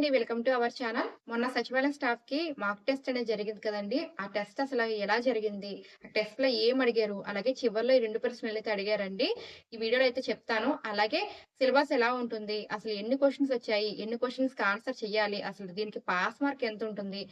అండి welcome to our channel. మొన్న సచివాలయం స్టాఫ్కి మాక్ టెస్ట్ అనేది జరిగింది కదండి. ఆ టెస్ట్ అసలు ఎలా జరిగింది? ఆ టెస్ట్లో ఏం అడిగారు? అలాగే చివరిలో ఈ రెండు ప్రశ్నలు అయితే అడిగారండి. ఈ వీడియోలో అయితే చెప్తాను. అలాగే సిలబస్ ఎలా ఉంటుంది? అసలు ఎన్ని క్వశ్చన్స్ వచ్చాయి? ఎన్ని క్వశ్చన్స్ ఆన్సర్ చేయాలి అసలు దీనికి పాస్ మార్క్ ఎంత ఉంటుంది?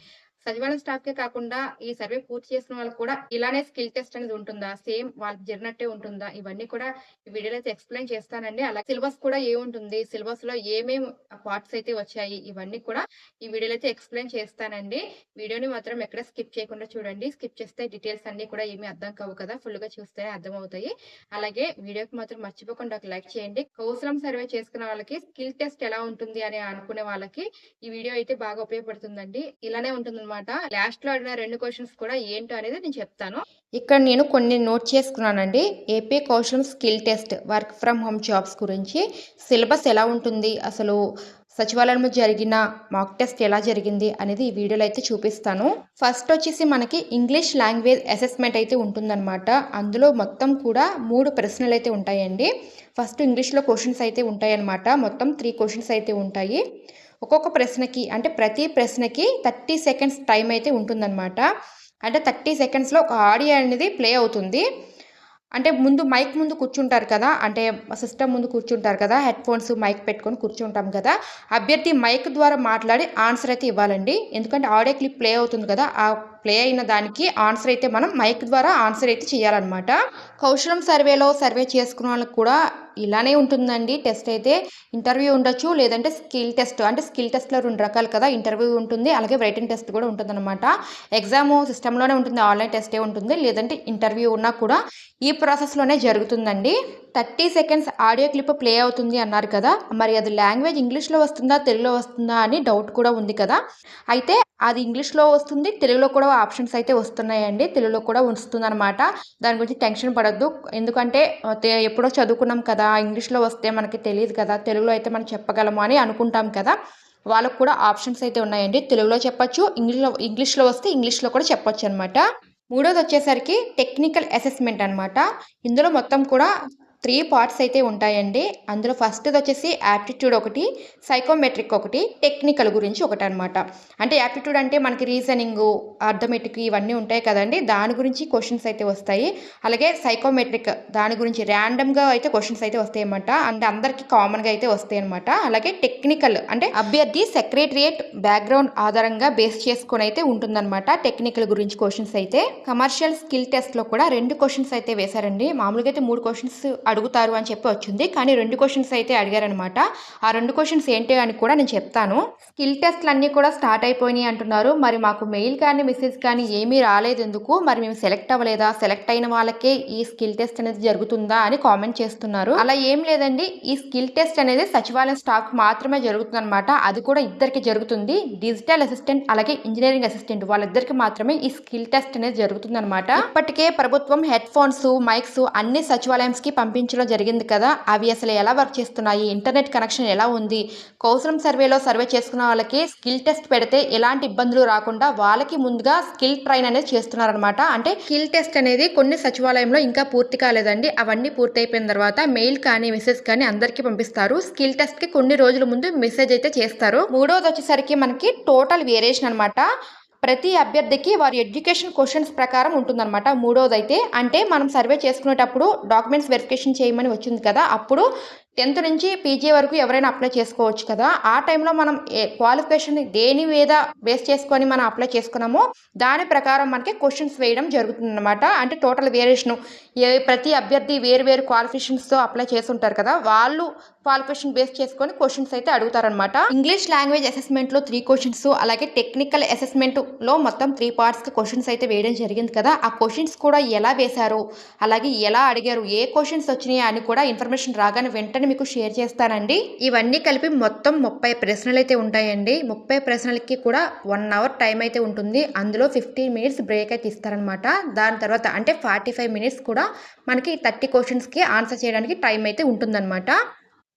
సచివాలయం స్టాఫ్ కే కాకుండా ఈ సర్వే పూర్తి చేసిన వాళ్ళకి కూడా ఇలానే స్కిల్ టెస్ట్ అనేది ఉంటుందా? సేమ్ వాళ్ళకి జరిగినట్టే ఉంటుందా? ఇవన్నీ కూడా ఈ వీడియోలో అయితే ఎక్స్ప్లెయిన్ చేస్తానండి. అలాగే సిలబస్ కూడా ఏముంటుంది సిలబస్లో ఏమేం పార్ట్స్ అయితే వచ్చాయి? ఇవన్నీ కూడా ఈ వీడియోలో అయితే ఎక్స్ప్లెయిన్ చేస్తానండి. వీడియోని మాత్రం ఎక్కడ స్కిప్ చేయకుండా చూడండి. స్కిప్ చేస్తే డీటెయిల్స్ అన్ని కూడా ఏమీ అర్థం కావు కదా? ఫుల్గా చూస్తేనే అర్థం అవుతాయి అలాగే వీడియోకి మాత్రం మర్చిపోకుండా ఒక లైక్ చేయండి. కౌసలం సర్వే చేసుకున్న వాళ్ళకి స్కిల్ టెస్ట్ ఎలా ఉంటుంది అని అనుకునే వాళ్ళకి ఈ వీడియో అయితే బాగా ఉపయోగపడుతుందండి. ఇలానే ఉంటుంది అనమాట లాస్ట్లో అడిగిన రెండు క్వశ్చన్స్ కూడా ఏంటో అనేది నేను చెప్తాను. ఇక్కడ నేను కొన్ని నోట్ చేసుకున్నానండి. AP Kaushalam skill test work from home jobs గురించి. సిలబస్ ఎలా ఉంటుంది? అసలు సచివాలయంలో జరిగిన మాక్ టెస్ట్ ఎలా జరిగింది? అనేది ఈ వీడియోలో అయితే చూపిస్తాను. ఫస్ట్ వచ్చేసి మనకి ఇంగ్లీష్ లాంగ్వేజ్ అసెస్మెంట్ అయితే ఉంటుందన్నమాట. అందులో మొత్తం కూడా మూడు ప్రశ్నలు అయితే ఉంటాయండి. ఫస్ట్ ఇంగ్లీష్లో క్వశ్చన్స్ అయితే ఉంటాయన్నమాట. మొత్తం త్రీ క్వశ్చన్స్ అయితే ఉంటాయి. ఒక్కొక్క ప్రశ్నకి అంటే ప్రతి ప్రశ్నకి థర్టీ సెకండ్స్ టైం అయితే ఉంటుందన్నమాట. అంటే థర్టీ సెకండ్స్లో ఒక ఆడియో అనేది ప్లే అవుతుంది. అంటే ముందు మైక్ ముందు కూర్చుంటారు కదా అంటే సిస్టమ్ ముందు కూర్చుంటారు కదా హెడ్ ఫోన్స్ మైక్ పెట్టుకొని కూర్చుంటాం కదా అభ్యర్థి మైక్ ద్వారా మాట్లాడి ఆన్సర్ అయితే ఇవ్వాలండి. ఎందుకంటే ఆడియో క్లిప్ ప్లే అవుతుంది కదా ఆ ప్లే అయిన దానికి ఆన్సర్ అయితే మనం మైక్ ద్వారా ఆన్సర్ అయితే చేయాలన్నమాట. కౌశలం సర్వేలో సర్వే చేసుకున్న వాళ్ళకి కూడా ఇలానే ఉంటుందండి. టెస్ట్ అయితే ఇంటర్వ్యూ ఉండొచ్చు లేదంటే స్కిల్ టెస్ట్ అంటే స్కిల్ టెస్ట్లో రెండు రకాలు కదా ఇంటర్వ్యూ ఉంటుంది అలాగే రైటింగ్ టెస్ట్ కూడా ఉంటుంది అనమాట ఎగ్జామ్ సిస్టంలోనే ఉంటుంది ఆన్లైన్ టెస్టే ఉంటుంది లేదంటే ఇంటర్వ్యూ ఉన్నా కూడా ఈ ప్రాసెస్లోనే జరుగుతుందండి. Thirty seconds audio clip play అవుతుంది అన్నారు కదా మరి అది లాంగ్వేజ్ ఇంగ్లీష్లో వస్తుందా తెలుగులో వస్తుందా అని డౌట్ కూడా ఉంది కదా. అయితే అది ఇంగ్లీష్లో వస్తుంది తెలుగులో కూడా ఆప్షన్స్ అయితే వస్తున్నాయండి తెలుగులో కూడా వస్తుందన్నమాట. దాని గురించి టెన్షన్ పడద్దు. ఎందుకంటే ఎప్పుడో చదువుకున్నాం కదా ఇంగ్లీష్లో వస్తే మనకి తెలియదు కదా తెలుగులో అయితే మనం చెప్పగలము అని అనుకుంటాం కదా వాళ్ళకు కూడా ఆప్షన్స్ అయితే ఉన్నాయండి. తెలుగులో చెప్పొచ్చు ఇంగ్లీష్లో ఇంగ్లీష్లో వస్తే ఇంగ్లీష్లో కూడా చెప్పొచ్చు అనమాట మూడోది వచ్చేసరికి టెక్నికల్ అసెస్మెంట్ అనమాట ఇందులో మొత్తం కూడా త్రీ పార్ట్స్ అయితే ఉంటాయండి. అందులో ఫస్ట్ది వచ్చేసి యాప్టిట్యూడ్ ఒకటి సైకోమెట్రిక్ ఒకటి టెక్నికల్ గురించి ఒకటి అనమాట అంటే యాప్టిట్యూడ్ అంటే మనకి రీజనింగ్ అర్థమెటిక్ ఇవన్నీ ఉంటాయి కదండి. దాని గురించి క్వశ్చన్స్ అయితే వస్తాయి. అలాగే సైకోమెట్రిక్ దాని గురించి ర్యాండమ్గా అయితే క్వశ్చన్స్ అయితే వస్తాయి అనమాట అంటే అందరికీ కామన్గా అయితే వస్తాయి అనమాట అలాగే టెక్నికల్ అంటే అభ్యర్థి సెక్రటరియేట్ బ్యాక్గ్రౌండ్ ఆధారంగా బేస్ చేసుకొని అయితే ఉంటుందన్నమాట టెక్నికల్ గురించి క్వశ్చన్స్ అయితే. కమర్షియల్ స్కిల్ టెస్ట్లో కూడా రెండు క్వశ్చన్స్ అయితే వేశారండి. మామూలుగా అయితే మూడు క్వశ్చన్స్ అడుగుతారు అని చెప్పి వచ్చింది. కానీ రెండు క్వశ్చన్స్ అయితే అడిగారనమాట ఆ రెండు క్వశ్చన్స్ ఏంటి అని కూడా నేను చెప్తాను. స్కిల్ టెస్ట్లు అన్నీ కూడా స్టార్ట్ అయిపోయినాయి అంటున్నారు. మరి మాకు మెయిల్ కానీ మెసేజ్ కానీ ఏమీ రాలేదు ఎందుకు? మరి మేము సెలెక్ట్ అవ్వలేదా? సెలెక్ట్ అయిన వాళ్ళకే ఈ స్కిల్ టెస్ట్ అనేది జరుగుతుందా అని కామెంట్ చేస్తున్నారు. అలా ఏం లేదండి. ఈ స్కిల్ టెస్ట్ అనేది సచివాలయం స్టాఫ్ మాత్రమే జరుగుతుంది అనమాట అది కూడా ఇద్దరికి జరుగుతుంది. డిజిటల్ అసిస్టెంట్ అలాగే ఇంజనీరింగ్ అసిస్టెంట్ వాళ్ళిద్దరికి మాత్రమే ఈ స్కిల్ టెస్ట్ అనేది జరుగుతుంది అనమాట ఇప్పటికే ప్రభుత్వం హెడ్ ఫోన్స్ మైక్స్ అన్ని సచివాలయంస్కి పంపించడం జరిగింది కదా? అవి అసలు ఎలా వర్క్ చేస్తున్నాయి? ఇంటర్నెట్ కనెక్షన్ ఎలా ఉంది? కౌశలం సర్వేలో సర్వే చేసుకున్న వాళ్ళకి స్కిల్ టెస్ట్ పెడితే ఎలాంటి ఇబ్బందులు రాకుండా వాళ్ళకి ముందుగా స్కిల్ ట్రైన్ అనేది చేస్తున్నారనమాట అంటే స్కిల్ టెస్ట్ అనేది కొన్ని సచివాలయంలో ఇంకా పూర్తి కాలేదండి. అవన్నీ పూర్తి అయిపోయిన తర్వాత మెయిల్ కానీ మెసేజ్ కానీ అందరికీ పంపిస్తారు. స్కిల్ టెస్ట్కి కొన్ని రోజుల ముందు మెసేజ్ అయితే చేస్తారు. మూడోది వచ్చేసరికి మనకి టోటల్ వేరియేషన్ అనమాట ప్రతి అభ్యర్థికి వారి ఎడ్యుకేషన్ క్వశ్చన్స్ ప్రకారం ఉంటుందన్నమాట. మూడోదైతే అయితే అంటే మనం సర్వే చేసుకునేటప్పుడు డాక్యుమెంట్స్ వెరిఫికేషన్ చేయమని వచ్చింది కదా అప్పుడు టెన్త్ నుంచి పీజీ వరకు ఎవరైనా అప్లై చేసుకోవచ్చు కదా. ఆ టైంలో మనం ఏ క్వాలిఫికేషన్ దేని మీద బేస్ చేసుకొని మనం అప్లై చేసుకున్నామో దాని ప్రకారం మనకి క్వశ్చన్స్ వేయడం జరుగుతుందన్నమాట. అంటే టోటల్ వేరియేషన్ ఏ ప్రతి అభ్యర్థి వేరు వేరు క్వాలిఫికేషన్స్తో అప్లై చేస్తుంటారు కదా. వాళ్ళు క్వాలిఫికేషన్ బేస్ చేసుకొని క్వశ్చన్స్ అయితే అడుగుతారనమాట ఇంగ్లీష్ లాంగ్వేజ్ అసెస్మెంట్లో త్రీ క్వశ్చన్స్ అలాగే టెక్నికల్ అసెస్మెంట్లో మొత్తం త్రీ పార్ట్స్కి క్వశ్చన్స్ అయితే వేయడం జరిగింది కదా. ఆ క్వశ్చన్స్ కూడా ఎలా వేశారు? అలాగే ఎలా అడిగారు? ఏ క్వశ్చన్స్ వచ్చినాయి? అని కూడా ఇన్ఫర్మేషన్ రాగానే వెంటనే మీకు షేర్ చేస్తానండి. ఇవన్నీ కలిపి మొత్తం ముప్పై ప్రశ్నలు అయితే ఉంటాయండి. ముప్పై ప్రశ్నలకి కూడా వన్ అవర్ టైం అయితే ఉంటుంది. అందులో ఫిఫ్టీన్ మినిట్స్ బ్రేక్ అయితే ఇస్తారనమాట. దాని తర్వాత అంటే ఫార్టీ ఫైవ్ మినిట్స్ కూడా మనకి థర్టీ క్వశ్చన్స్కి ఆన్సర్ చేయడానికి టైం అయితే ఉంటుందన్నమాట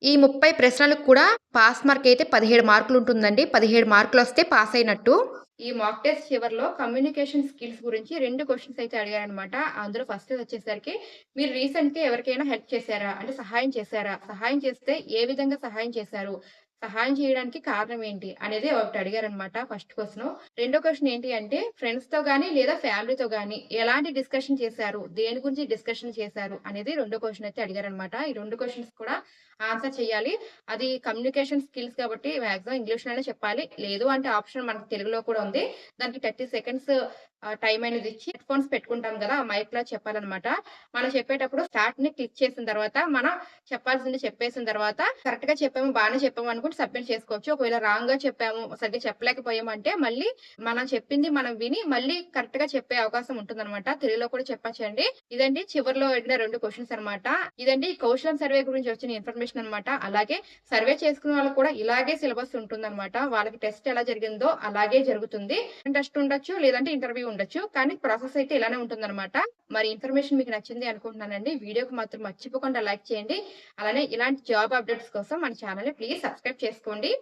ఈ ముప్పై ప్రశ్నలకు కూడా పాస్ మార్క్ అయితే పదిహేడు మార్కులు ఉంటుందండి పదిహేడు మార్కులు వస్తే పాస్ అయినట్టు ఈ మాక్ టెస్ట్ చివరిలో కమ్యూనికేషన్ స్కిల్స్ గురించి రెండు క్వశ్చన్స్ అయితే అడిగారనమాట అందులో ఫస్ట్ వచ్చేసరికి మీరు రీసెంట్గా ఎవరికైనా హెల్ప్ చేశారా అంటే సహాయం చేశారా సహాయం చేస్తే ఏ విధంగా సహాయం చేశారు సహాయం చేయడానికి కారణం ఏంటి? అనేది ఒకటి అడిగారనమాట ఫస్ట్ క్వశ్చన్ రెండో క్వశ్చన్ ఏంటి అంటే ఫ్రెండ్స్‌తో గానీ లేదా ఫ్యామిలీతో గానీ ఎలాంటి డిస్కషన్ చేశారు? దేని గురించి డిస్కషన్ చేశారు? అనేది రెండో క్వశ్చన్ అయితే అడిగారనమాట. ఈ రెండు క్వశ్చన్స్ కూడా ఆన్సర్ చేయాలి. అది కమ్యూనికేషన్ స్కిల్స్ కాబట్టి మాక్సిమం ఇంగ్లీష్‌లోనే చెప్పాలి. లేదు అంటే ఆప్షన్ మనకి తెలుగులో కూడా ఉంది. దానికి 30 సెకండ్స్ టైం అనేది ఇచ్చి హెడ్ ఫోన్స్ పెట్టుకుంటాం కదా మైక్లో చెప్పాలన్నమాట మనం చెప్పేటప్పుడు స్టార్ట్‌ని క్లిక్ చేసిన తర్వాత మనం చెప్పాల్సింది చెప్పేసిన తర్వాత కరెక్ట్గా చెప్పాము, బాగానే చెప్పాము అనుకుంటే సబ్మిట్ చేసుకోవచ్చు. ఒకవేళ రాంగ్గా చెప్పాము, సరిగ్గా చెప్పలేకపోయాము అంటే మళ్ళీ మనం చెప్పింది మనం విని మళ్ళీ కరెక్ట్గా చెప్పే అవకాశం ఉంటుంది అనమాట తెలుగులో కూడా చెప్పచ్చండి ఇదండి చివర్లో అడిగిన రెండు క్వశ్చన్స్ అనమాట. ఇదండి కౌశలం సర్వే గురించి వచ్చిన ఇన్ఫర్మేషన్ అనమాట. అలాగే సర్వే చేసుకున్న వాళ్ళకి కూడా ఇలాగే సిలబస్ ఉంటుందన్నమాట వాళ్ళకి టెస్ట్ ఎలా జరిగిందో అలాగే జరుగుతుంది. టెస్ట్ ఉండొచ్చు. లేదంటే ఇంటర్వ్యూ ఉండొచ్చు. కానీ ప్రాసెస్ అయితే ఇలానే ఉంటుందన్నమాట మరి ఇన్ఫర్మేషన్ మీకు నచ్చింది అనుకుంటున్నానండి. వీడియోకి మాత్రం మర్చిపోకుండా లైక్ చేయండి. అలానే ఇలాంటి జాబ్ అప్డేట్స్ కోసం మన ఛానల్ని ప్లీజ్ సబ్స్క్రైబ్ చేసుకోండి.